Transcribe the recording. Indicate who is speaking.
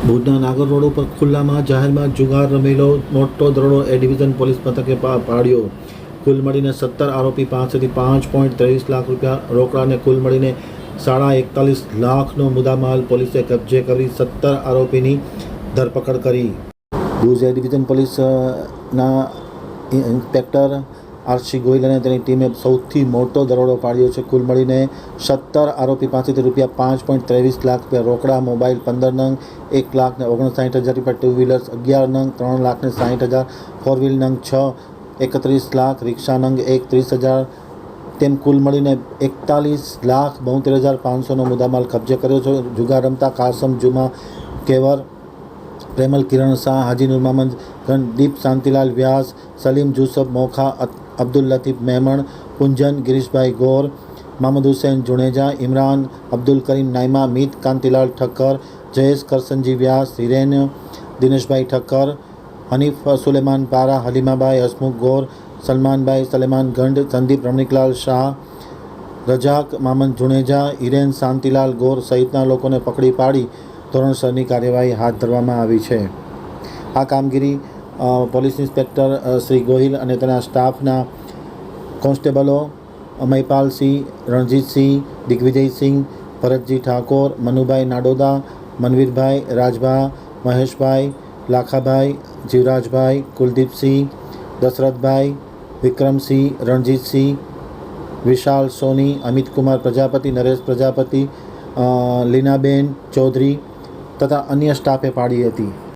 Speaker 1: ભુજના નાગર રોડ ઉપર ખુલ્લામાં જાહેરમાં જુગાર રમેલો મોટો દરોડો એ ડિવિઝન પોલીસ મથકે પાડ્યો. કુલ મળીને સત્તર આરોપી પાસેથી પાંચ પોઈન્ટ ત્રેવીસ લાખ રૂપિયા રોકડાને કુલ મળીને સાડા એકતાલીસ લાખનો મુદ્દામાલ પોલીસે કબજે કરી સત્તર આરોપીની ધરપકડ કરી. ભુજ એ ડિવિઝન પોલીસના ઇન્સ્પેક્ટર આરસી ગોહિલ અને તેની ટીમે સૌથી મોટો દરોડો પાડ્યો છે. કુલ મળીને સત્તર આરોપી પાસેથી રૂપિયા પાંચ પોઈન્ટ ત્રેવીસ લાખ રૂપિયા રોકડા, મોબાઈલ પંદર નંગ, એક લાખ ને ઓગણસાઠ હજાર રૂપિયા ટુ વ્હીલર્સ, અગિયાર નંગ, ત્રણ લાખ ને સાઠ હજાર, ફોર વ્હીલ નંગ, છ, એકત્રીસ લાખ, રિક્ષા નંગ, એક, ત્રીસ હજાર. તેમ કુલ મળીને એકતાલીસ લાખ બોતેર હજાર પાંચસોનો મુદ્દામાલ કબજે કર્યો છે. જુગાર રમતા કાસમ જુમા, કેવર, પ્રેમલ કિરણ શાહ, હાજી નુરમામંદ દીપ શાંતિલાલ વ્યાસ સલીમ જુસફ, મોખા અબ્દુલ લતીફ મેમણ કુંજન ગિરીશભાઈ ગોર, મહમદ હુસૈન જુણેજા ઇમરાન, અબ્દુલ કરીમ નાઇમા મિત કાંતિલાલ ઠક્કર, જયેશ કરસનજી વ્યાસ, હિરેન, દિનેશભાઈ ઠક્કર, હનીફ સુલેમાન પારા હલીમાભાઈ હસમુખ ગોર, સલમાનભાઈ સલેમાન ગંઢ, સંદીપ રમણીકલાલ શાહ, રજાક, મામન જુણેજા હિરેન શાંતિલાલ ગોર સહિતના લોકોને પકડી પાડી ધોરણસરની કાર્યવાહી હાથ ધરવામાં આવી છે. આ કામગીરી પોલીસ ઇન્સ્પેક્ટર શ્રી ગોહિલ અને તેના સ્ટાફના કોન્સ્ટેબલો અમયપાલસિંહ રણજીતસિંહ દિગ્વિજયસિંહ ભરતજી ઠાકોર, મનુભાઈ નાડોદા, મનવીરભાઈ રાજભા, મહેશભાઈ લાખાભાઈ, જીવરાજભાઈ કુલદીપસિંહ દશરથભાઈ વિક્રમસિંહ રણજીતસિંહ વિશાલ સોની, અમિતકુમાર પ્રજાપતિ, નરેશ પ્રજાપતિ લીનાબેન ચૌધરી તથા અન્ય સ્ટાફે પાડી હતી.